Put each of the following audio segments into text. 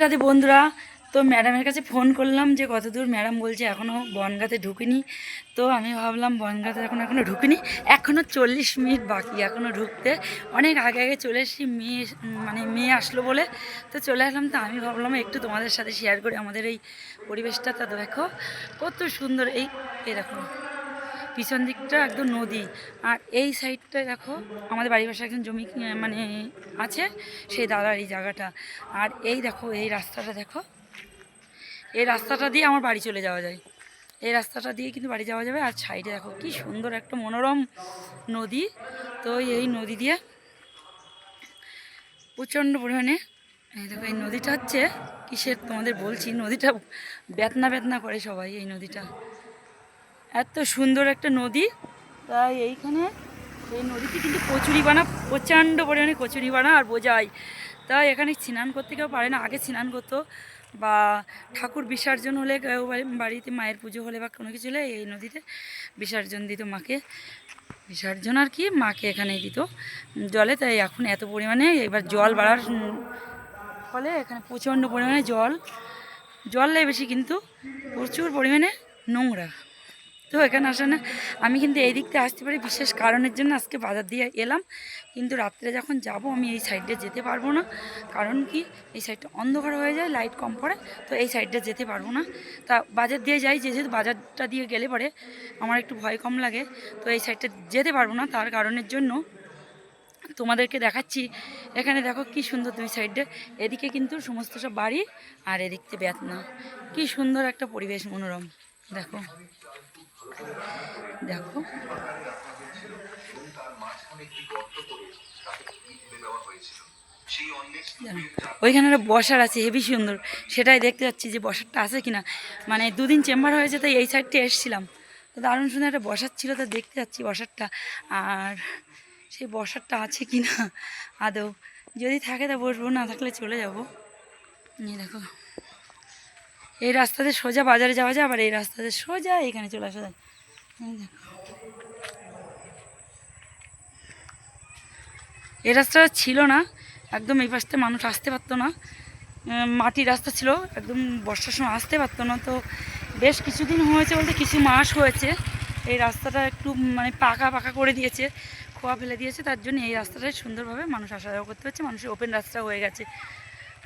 রাতে বন্ধুরা, তো ম্যাডামের কাছে ফোন করলাম যে কত দূর ম্যাডাম বলছে এখনও বনগাতে ঢুকিনি। তো আমি ভাবলাম বনগাতে এখন এখনও ঢুকিনি এখনও চল্লিশ মিনিট বাকি এখনও ঢুকতে। অনেক আগে আগে চলে এসেছি, মেয়ে মানে মেয়ে আসলো বলে। তো চলে আসলাম, তো আমি ভাবলাম একটু তোমাদের সাথে শেয়ার করি আমাদের এই পরিবেশটা। তা দেখো, কত সুন্দর, এই এরকম পিছন দিকটা একদম নদী। আর এই সাইডটা দেখো, আমাদের বাড়ির পাশে একজন জমি মানে আছে, সেই দাদার এই জায়গাটা। আর এই দেখো, এই রাস্তাটা দেখো। এই রাস্তাটা দিয়ে আমার বাড়ি চলে যাওয়া যায়। এই রাস্তাটা দিয়ে কিন্তু বাড়ি যাওয়া যাবে। আর সাইডে দেখো, কি সুন্দর একটা মনোরম নদী। তো এই নদী দিয়ে প্রচণ্ড পরিমাণে দেখো, এই নদীটা হচ্ছে কিসের তোমাদের বলছি, নদীটা বেতনা বেতনা করে সবাই এই নদীটা। এত সুন্দর একটা নদী। তাই এইখানে এই নদীতে কিন্তু কচুরি বানা, প্রচণ্ড পরিমাণে কচুরি বানা আর বোঝাই। তাই এখানে স্নান করতে কেউ পারে না, আগে স্নান করতো বা ঠাকুর বিসর্জন হলে কেউ বাড়িতে মায়ের পুজো হলে বা কোনো কিছু হলে এই নদীতে বিসর্জন দিত মাকে। বিসর্জন আর কি মাকে এখানেই দিত জলে। তাই এখন এত পরিমাণে এবার জল বাড়ার ফলে এখানে প্রচণ্ড পরিমাণে জল জল নেই বেশি কিন্তু প্রচুর পরিমাণে নোংরা। তো এখানে আসে না আমি কিন্তু এই দিক থেকে আসতে পারি। বিশেষ কারণের জন্য আজকে বাজার দিয়ে এলাম। কিন্তু রাত্রে যখন যাব আমি এই সাইডে যেতে পারব না। কারণ কি? এই সাইডটা অন্ধকার হয়ে যায়, লাইট কম পড়ে, তো এই সাইডটা যেতে পারব না। তা বাজার দিয়ে যাই যে যেহেতু বাজারটা দিয়ে গেলে পরে আমার একটু ভয় কম লাগে। তো এই সাইডটা যেতে পারব না, তার কারণের জন্য তোমাদেরকে দেখাচ্ছি। এখানে দেখো কি সুন্দর দুই সাইডে। এদিকে কিন্তু সমস্ত সব বাড়ি আর এদিক থেকে বেতনা। কি সুন্দর একটা পরিবেশ, মনোরম। দেখো। দেখো। ওইখানে বসার আছে, হেভি সুন্দর। সেটাই দেখতে যাচ্ছি যে বসারটা আছে কিনা। মানে দুদিন চেম্বার হয়েছে, তাই এই সাইডটা এসেছিলাম। তো দারুণ সুন্দর একটা বসার ছিল, তো দেখতে যাচ্ছি বসারটা। আর সেই বসারটা আছে কি না আদৌ। যদি থাকে তা বসবো, না থাকলে চলে যাব। এই দেখো। এই রাস্তাতে সোজা বাজারে যাওয়া যায়, আবার এই রাস্তাতে সোজা এখানে চলে আসা যায়। এই রাস্তাটা ছিল না, একদম এই পাশতে মানুষ আসতে পারতো না। মাটির রাস্তা ছিল, একদম বর্ষার সময় আসতে পারতো না। তো বেশ কিছুদিন হয়েছে বলতে কিছু মাস হয়েছে। এই রাস্তাটা একটু মানে পাকা পাকা করে দিয়েছে, খোয়া ফেলে দিয়েছে। তার জন্য এই রাস্তাটায় সুন্দরভাবে মানুষ আসা যাওয়া করতে হচ্ছে। মানুষের ওপেন রাস্তা হয়ে গেছে।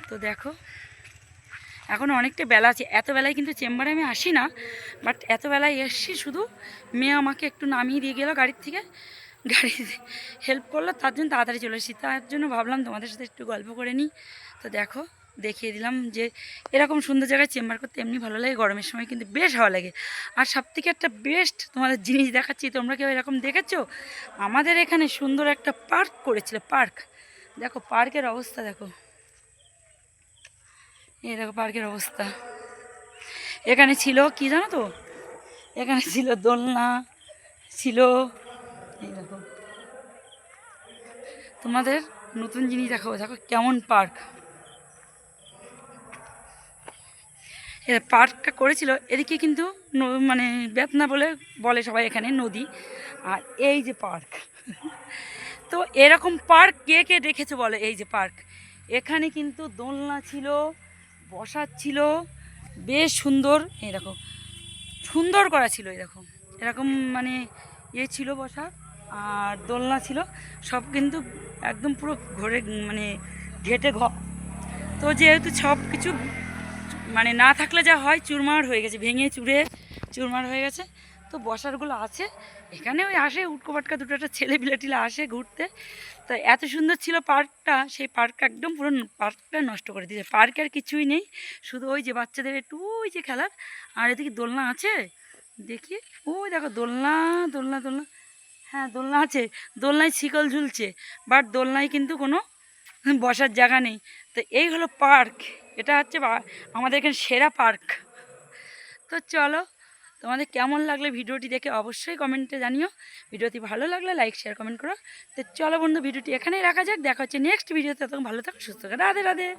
তো দেখো এখন অনেকটা বেলা আছে। এত বেলায় কিন্তু চেম্বারে আমি আসি না বাট এত বেলায় এসছি শুধু মেয়ে আমাকে একটু নামিয়ে দিয়ে গেলো গাড়ির থেকে। গাড়ি হেল্প করল, তার জন্য তাড়াতাড়ি চলে এসেছি। তার জন্য ভাবলাম তোমাদের সাথে একটু গল্প করে নিই। তো দেখো, দেখিয়ে দিলাম যে এরকম সুন্দর জায়গায় চেম্বার করতে এমনি ভালো লাগে, গরমের সময় কিন্তু বেশ ভালো লাগে। আর সব থেকে একটা বেস্ট তোমাদের জিনিস দেখাচ্ছি, তোমরা কেউ এরকম দেখেছ? আমাদের এখানে সুন্দর একটা পার্ক করেছিল পার্ক দেখো পার্কের অবস্থা দেখো। এই দেখো পার্কের অবস্থা। এখানে ছিল কি জানো তো? এখানে ছিল দোলনা, ছিল এই দেখো। তোমাদের নতুন জিনিস দেখো দেখো কেমন পার্ক। পার্কটা করেছিল, এদিকে কিন্তু মানে বেতনা বলে বলে সবাই এখানে, নদী। আর এই যে পার্ক। তো এরকম পার্ক কে কে দেখেছ বলো এই যে পার্ক? এখানে কিন্তু দোলনা ছিল বসার ছিল বেশ সুন্দর, এই দেখো, সুন্দর করা ছিল, এই দেখো। এরকম মানে ইয়ে ছিল বসা, আর দোলনা ছিল, সব কিন্তু একদম পুরো ঘরে মানে ঘেটে ঘ। তো যেহেতু সব কিছু মানে না থাকলে যা হয়, চুরমার হয়ে গেছে, ভেঙে চুরে চুরমার হয়ে গেছে। তো বসারগুলো আছে। এখানে ওই আসে, উটকো পাটকা দুটো একটা ছেলে বিলেটিলা আসে ঘুরতে। তো এত সুন্দর ছিল পার্কটা, সেই পার্কটা একদম পুরো পার্কটা নষ্ট করে দিয়েছে। পার্কে আর কিছুই নেই, শুধু ওই যে বাচ্চাদের একটু, ওই যে খেলার। আর এদিকে দোলনা আছে, দেখি। ওই দেখো, দোলনা দোলনা দোলনা। হ্যাঁ দোলনা আছে। দোলনায় শিকল ঝুলছে, বাট দোলনায় কিন্তু কোনো বসার জায়গা নেই। তো এই হলো পার্ক। এটা হচ্ছে আমাদের এখানে সেরা পার্ক। তো চলো তোমাদের কেমন লাগলে ভিডিওটি দেখে অবশ্যই কমেন্টে জানিও। ভিডিওটি ভালো লাগলে লাইক শেয়ার কমেন্ট করো। তো চলো বন্ধু, ভিডিওটি এখানেই রাখা যাক। দেখা হচ্ছে নেক্সট ভিডিওতে তখন ভালো থাকো, সুস্থ থাকো। রাধে রাধে।